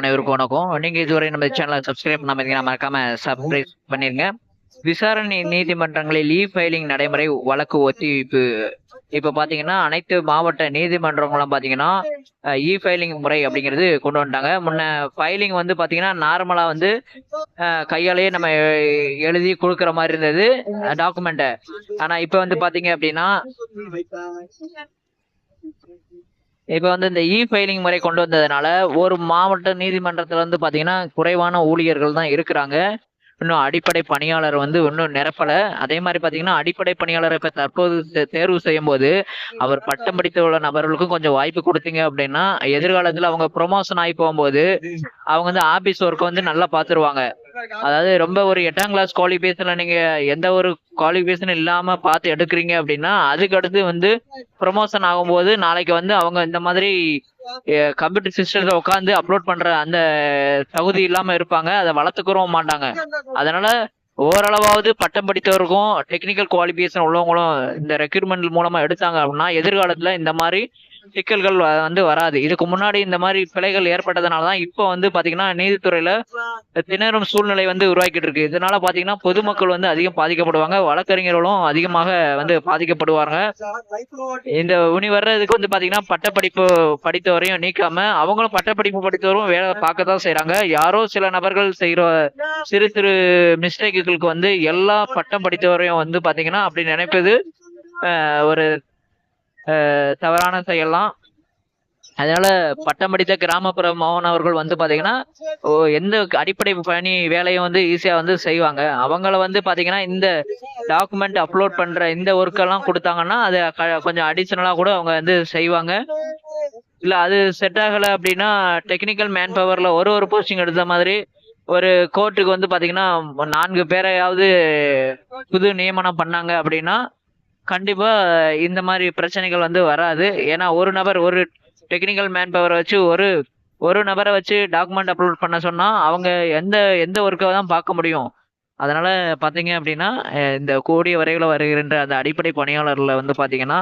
அனைவருக்கும் வணக்கம். நீங்க இதுவரை நம்ம சேனலை சப்ஸ்கிரைப் பண்ணாம இருந்தீங்கன்னா மறக்காம சப்ஸ்கிரைப் பண்ணிருங்க. விசாரணை நீதிமன்றங்களில் இ ஃபைலிங் நடைமுறை வழக்கு ஒத்திவைப்பு. இப்ப பாத்தீங்கன்னா அனைத்து மாவட்ட நீதிமன்றங்களும் பாத்தீங்கன்னா இ ஃபைலிங் முறை அப்படிங்கிறது கொண்டு வந்துட்டாங்க. முன்ன ஃபைலிங் வந்து பாத்தீங்கன்னா நார்மலா வந்து கையாலேயே நம்ம எழுதி கொடுக்குற மாதிரி இருந்தது டாக்குமெண்ட்டை ஆனா இப்ப வந்து பாத்தீங்க அப்படின்னா இப்ப வந்து இந்த இ ஃபைலிங் முறை கொண்டு வந்ததுனால ஒரு மாவட்ட நீதிமன்றத்துல வந்து பாத்தீங்கன்னா குறைவான ஊழியர்கள் தான் இருக்கிறாங்க. இன்னும் அடிப்படை பணியாளர் வந்து இன்னும் நிரப்பல. அதே மாதிரி பாத்தீங்கன்னா அடிப்படை பணியாளரை இப்ப தற்போது தேர்வு செய்யும் போது அவர் பட்டம் படித்த உள்ள நபர்களுக்கும் கொஞ்சம் வாய்ப்பு கொடுத்தீங்க அப்படின்னா எதிர்காலத்துல அவங்க ப்ரொமோஷன் ஆகி போகும்போது அவங்க வந்து ஆபீஸ் ஒர்க் வந்து நல்லா பாத்துருவாங்க. அதாவது ரொம்ப ஒரு எட்டாம் கிளாஸ் குவாலிஃபிகேஷன்ல நீங்க எந்த ஒரு குவாலிஃபிகேஷன் இல்லாம பார்த்து எடுக்கிறீங்க அப்படின்னா அதுக்கு அடுத்து வந்து ப்ரொமோஷன் ஆகும்போது நாளைக்கு வந்து அவங்க இந்த மாதிரி கம்ப்யூட்டர் சிஸ்டத்தை உட்காந்து அப்லோட் பண்ற அந்த தகுதி இல்லாம இருப்பாங்க அதை வளர்த்துக்கிறவும் மாட்டாங்க. அதனால ஓரளவாவது பட்டம் படித்தவருக்கும் டெக்னிக்கல் குவாலிஃபிகேஷன் உள்ளவங்களும் இந்த ரெக்யூர்மெண்ட் மூலமா எடுத்தாங்க அப்படின்னா எதிர்காலத்துல இந்த மாதிரி சிக்கல்கள் வ- வந்து வராது. இதுக்கு முன்னாடி இந்த மாதிரி பிழைகள் ஏற்பட்டதுனால தான் இப்போ வந்து பாத்தீங்கன்னா நீதித்துறையில திணறும் சூழ்நிலை வந்து உருவாக்கிட்டு இருக்கு. இதனால பாத்தீங்கன்னா பொதுமக்கள் வந்து அதிகம் பாதிக்கப்படுவாங்க. வழக்கறிஞர்களும் அதிகமாக வந்து பாதிக்கப்படுவாங்க. இந்த உனி வர்றதுக்கு வந்து பாத்தீங்கன்னா பட்டப்படிப்பு படித்தவரையும் நீக்காம அவங்களும் பட்டப்படிப்பு படித்தவரும் வேலை பார்க்க தான் செய்றாங்க. யாரோ சில நபர்கள் செய்யற சிறு சிறு மிஸ்டேக்குகளுக்கு வந்து எல்லா பட்டம் படித்தவரையும் வந்து பாத்தீங்கன்னா அப்படி நினைப்பது ஒரு தவறான செயல்லாம். அதனால பட்டம் படித்த கிராமப்புற மாணவர்கள் வந்து பாத்தீங்கன்னா ஓ, எந்த அடிப்படை பணி வேலையும் வந்து ஈஸியா வந்து செய்வாங்க. அவங்கள வந்து பாத்தீங்கன்னா இந்த டாக்குமெண்ட் அப்லோட் பண்ற இந்த ஒர்க் எல்லாம் கொடுத்தாங்கன்னா அது க- கொஞ்சம் அடிஷனலா கூட அவங்க வந்து செய்வாங்க. இல்ல அது செட் ஆகல அப்படின்னா டெக்னிக்கல் மேன் பவர்ல ஒரு ஒரு போஸ்டிங் எடுத்த மாதிரி ஒரு கோர்ட்டுக்கு வந்து பாத்தீங்கன்னா நான்கு பேரையாவது புது நியமனம் பண்ணாங்க அப்படின்னா கண்டிப்பா இந்த மாதிரி பிரச்சனைகள் வந்து வராது. ஏன்னா ஒரு நபர் ஒரு டெக்னிக்கல் மேன் பவரை வச்சு ஒரு ஒரு நபரை வச்சு டாக்குமெண்ட் அப்லோட் பண்ண சொன்னா அவங்க எந்த எந்த ஒர்க்கை தான் பார்க்க முடியும். அதனால பாத்தீங்க அப்படின்னா இந்த கூடிய வரைவில் வருகின்ற அந்த அடிப்படை பணியாளர்ல வந்து பாத்தீங்கன்னா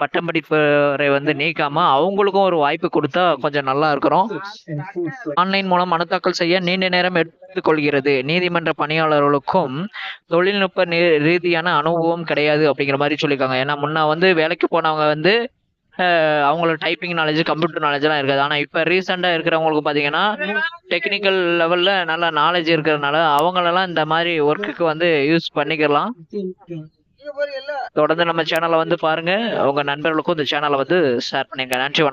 பட்டம் படிப்பவரை வந்து நீக்காம அவங்களுக்கும் ஒரு வாய்ப்பு கொடுத்தா கொஞ்சம் நல்லா இருக்கிறோம். ஆன்லைன் மூலம் மனு தாக்கல் செய்ய நீண்ட நேரம் எடுத்துக்கொள்கிறது. நீதிமன்ற பணியாளர்களுக்கும் தொழில்நுட்ப ரீதியான அனுபவம் கிடையாது அப்படிங்கிற மாதிரி சொல்லியிருக்காங்க. ஏன்னா முன்ன வந்து வேலைக்கு போனவங்க வந்து அவங்களோட டைப்பிங் நாலேஜ் கம்ப்யூட்டர் நாலேஜ் எல்லாம் இருக்காது. ஆனா இப்ப ரீசெண்டாக இருக்கிறவங்களுக்கு பாத்தீங்கன்னா டெக்னிக்கல் லெவல்ல நல்ல நாலேஜ் இருக்கிறதுனால அவங்களெல்லாம் இந்த மாதிரி ஒர்க்குக்கு வந்து யூஸ் பண்ணிக்கலாம். தொடர்ந்து நம்ம சேனலை வந்து பாருங்க. உங்க நண்பர்களுக்கும் இந்த சேனலை வந்து ஷேர் பண்ணிங்க. நன்றி வணக்கம்.